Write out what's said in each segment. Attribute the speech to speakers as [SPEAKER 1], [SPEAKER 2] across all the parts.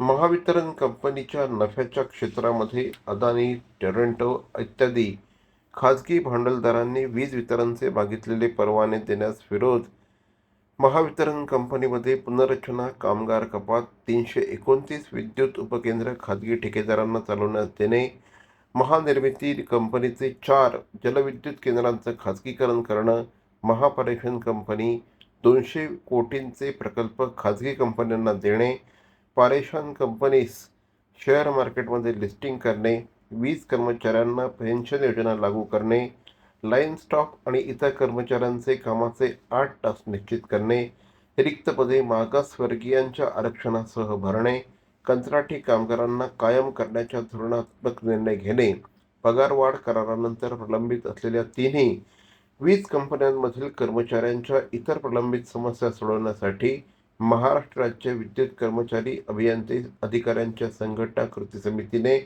[SPEAKER 1] महावितरण कंपनीच्या नफ्याच्या क्षेत्रामध्ये अदानी टोरंटो इत्यादी खाजगी भांडवलदारांनी वीज वितरणचे मागितलेले परवाने देण्यास विरोध महावितरण कंपनीमध्ये पुनर्रचना कामगार कपात तीनशे एकोणतीस विद्युत उपकेंद्र खाजगी ठेकेदारांना चालवण्यात देणे महानिर्मिती कंपनीचे चार जलविद्युत केंद्रांचं खाजगीकरण करणं महापारेषण कंपनी दोनशे कोटींचे प्रकल्प खाजगी कंपन्यांना देणे पारेषण कंपनीस शेअर मार्केटमध्ये लिस्टिंग करणे वीज कर्मचाऱ्यांना पेन्शन योजना लागू करणे लाईन स्टॉप आणि इतर कर्मचाऱ्यांचे कामाचे आठ तास निश्चित करणे रिक्त पदे मागासवर्गीयांच्या आरक्षणासह भरणे कंत्राटी कामगारांना कायम करण्याच्या धोरणात्मक निर्णय घेणे पगारवाढ करारानंतर प्रलंबित असलेल्या तिन्ही वीज कंपन्यांमधील कर्मचाऱ्यांच्या इतर प्रलंबित समस्या सोडवण्यासाठी महाराष्ट्र राज्य विद्युत कर्मचारी अभियंते अधिकाऱ्यांच्या संघटना कृती समितीने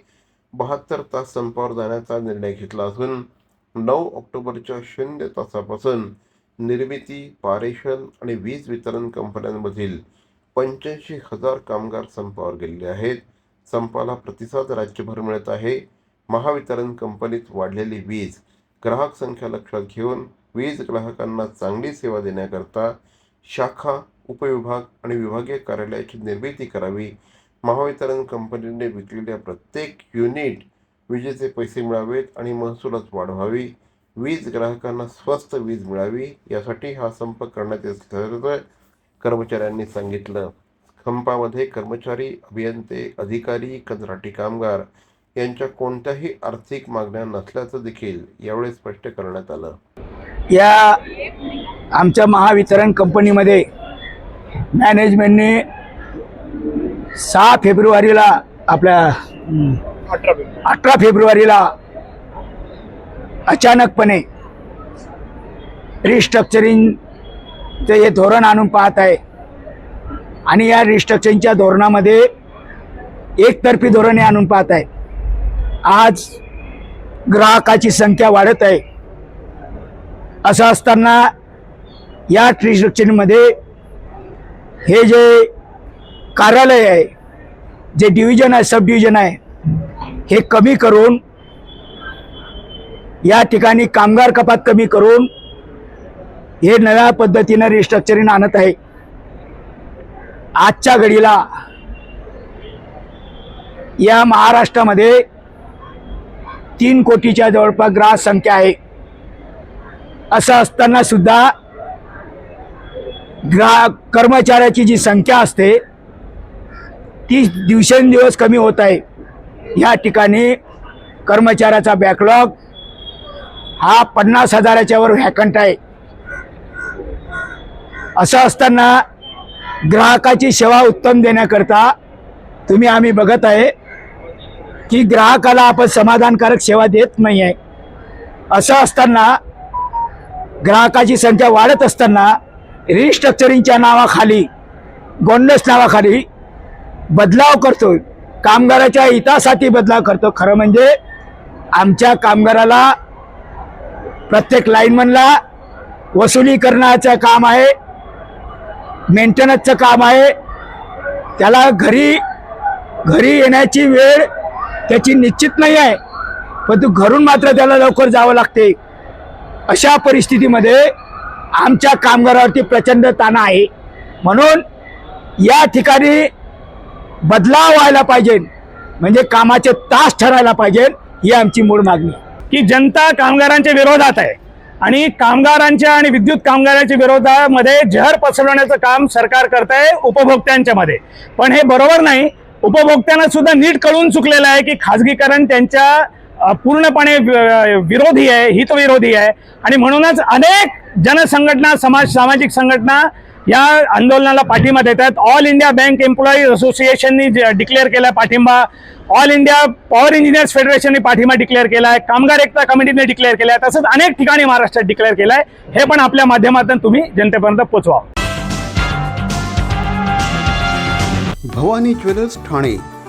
[SPEAKER 1] बहात्तर तास संपावर जाण्याचा निर्णय घेतला असून नऊ ऑक्टोबरच्या शून्य तासापासून निर्मिती पारेषण आणि वीज वितरण कंपन्यांमधील पंच्याऐंशी हजार कामगार संपावर गेलेले आहेत. संपाला प्रतिसाद राज्यभर मिळत आहे. महावितरण कंपनीत वाढलेली वीज ग्राहक संख्या लक्षात घेऊन वीज ग्राहकांना चांगली सेवा देण्याकरता शाखा उपविभाग आणि विभागीय कार्यालयाची निर्मिती करावी. महावितरण कंपनीने विकलेल्या प्रत्येक युनिट विजेचे पैसे मिळावेत आणि महसूलच वाढवावी वीज ग्राहकांना स्वस्त वीज मिळावी यासाठी हा संप करण्यात येत असल्याचं कर्मचाऱ्यांनी सांगितलं. संपामध्ये कर्मचारी अभियंते अधिकारी कंत्राटी कामगार यांच्या कोणत्याही आर्थिक मागण्या नसल्याचं देखील यावेळी स्पष्ट करण्यात आलं.
[SPEAKER 2] या आमच्या महावितरण कंपनीमध्ये मॅनेजमेंटने सहा फेब्रुवारीला आपल्या अठरा फेब्रुवारीला अचानकपणे रिस्ट्रक्चरिंगचं हे धोरण आणून पाहत आहे. आणि या रिस्ट्रक्चरिंगच्या धोरणामध्ये एकतर्फी धोरणे आणून पाहत आहे. आज ग्राहकाची संख्या वाढत आहे. असं असताना या रिस्ट्रक्चरिंगमध्ये हे जे कार्यालय आहे जे डिव्हिजन आहे सब डिव्हिजन आहे हे कमी करून या ठिकाणी कामगार कपात कमी करून हे नव्या पद्धतीनं रिस्ट्रक्चरिंग आणत आहे. आजच्या घडीला या महाराष्ट्रामध्ये तीन कोटीच्या जवळपास ग्राहक संख्या आहे. असं असताना सुद्धा ग्राहक कर्मचाऱ्याची जी संख्या असते ती दिवसेंदिवस कमी होत आहे. या ठिकाणी कर्मचाऱ्याचा बॅकलॉग हा पन्नास हजाराच्या वर व्हॅकंट आहे. असं असताना ग्राहकाची सेवा उत्तम देण्याकरता तुम्ही आम्ही बघत आहे की ग्राहकाला आपण समाधानकारक सेवा देत नाही आहे असं असताना ग्राहकाची संख्या वाढत असताना रिस्ट्रक्चरिंगच्या नावाखाली गोंडस नावाखाली बदलाव करतोय. कामगाराच्या हितासाठी बदलाव करतो खरं म्हणजे आमच्या कामगाराला प्रत्येक लाईनमनला वसुली करण्याचं काम आहे मेंटेनन्सचं काम आहे. त्याला घरी घरी येण्याची वेळ त्याची निश्चित नाही आहे. पण घरून मात्र त्याला लवकर जावं लागते. अशा परिस्थितीमध्ये आमच्या कामगारावरती प्रचंड ताण आहे. म्हणून या ठिकाणी बदलाव व्हायला पाहिजे. म्हणजे कामाचे तास ठरायला पाहिजे ही आमची मूळ मागणी.
[SPEAKER 3] की जनता कामगारांच्या विरोधात आहे. आणि कामगारांच्या आणि विद्युत कामगारांच्या विरोधामध्ये जहर पसरवण्याचं काम सरकार करत आहे उपभोक्त्यांच्या मध्ये. पण हे बरोबर नाही. उपभोक्त्यांना सुद्धा नीट कळून चुकलेलं आहे की खाजगीकरण त्यांच्या पूर्णपणे विरोधी आहे हितविरोधी आहे. आणि म्हणूनच अनेक जनसंघटना समाज सामाजिक संघटना या आंदोलनाला पाठिंबा देत आहेत. ऑल इंडिया बँक एम्प्लॉईज असोसिएशननी डिक्लेअर केला पाठिंबा. ऑल इंडिया पॉवर इंजिनियर्स फेडरेशनने पाठिंबा डिक्लेअर केला आहे कामगार एकता कमिटीने डिक्लेअर केला आहे तसंच अनेक ठिकाणी महाराष्ट्रात डिक्लेअर केलं आहे हे पण आपल्या माध्यमातून तुम्ही जनतेपर्यंत पोचवा
[SPEAKER 4] भवानी ज्वेलर्स ठाणे.